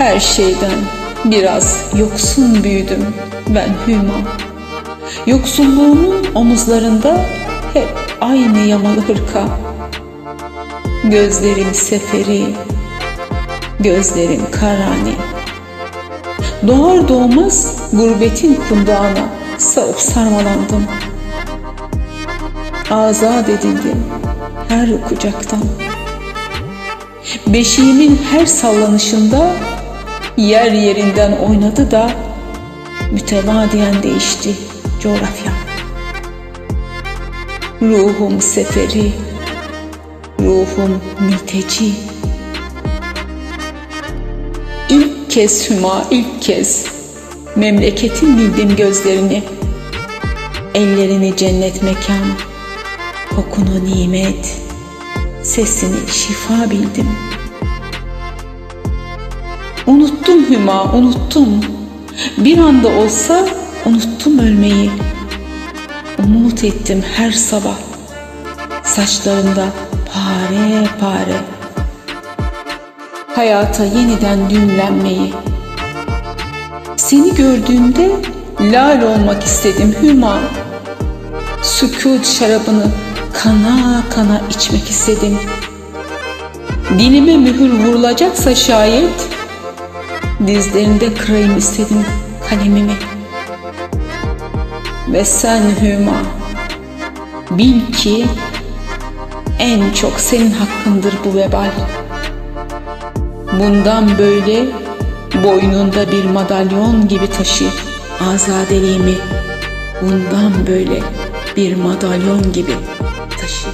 Her şeyden biraz yoksun büyüdüm ben Hüma. Yoksulluğumun omuzlarında hep aynı yamalı hırka. Gözlerim seferi, gözlerim karani. Doğar doğmaz gurbetin kundağına sarıp sarmalandım. Azat edildim her kucaktan. Beşiğimin her sallanışında yer yerinden oynadı da mütevadiyen değişti coğrafya. Ruhum seferi, ruhum mülteci. İlk kez Hüma, ilk kez memleketin bildim gözlerini. Ellerini cennet mekan, kokunu nimet, sesini şifa bildim. Unuttum Hüma, unuttum. Bir anda olsa unuttum ölmeyi. Umut ettim her sabah. Saçlarında pare pare. Hayata yeniden düğümlenmeyi. Seni gördüğümde lal olmak istedim Hüma. Sükut şarabını kana kana içmek istedim. Dilime mühür vurulacaksa şayet dizlerinde kırayım istedim kalemimi. Ve sen Hüma bil ki en çok senin hakkındır bu vebal. Bundan böyle boynunda bir madalyon gibi taşı azadeliğimi. Bundan böyle bir madalyon gibi taşı.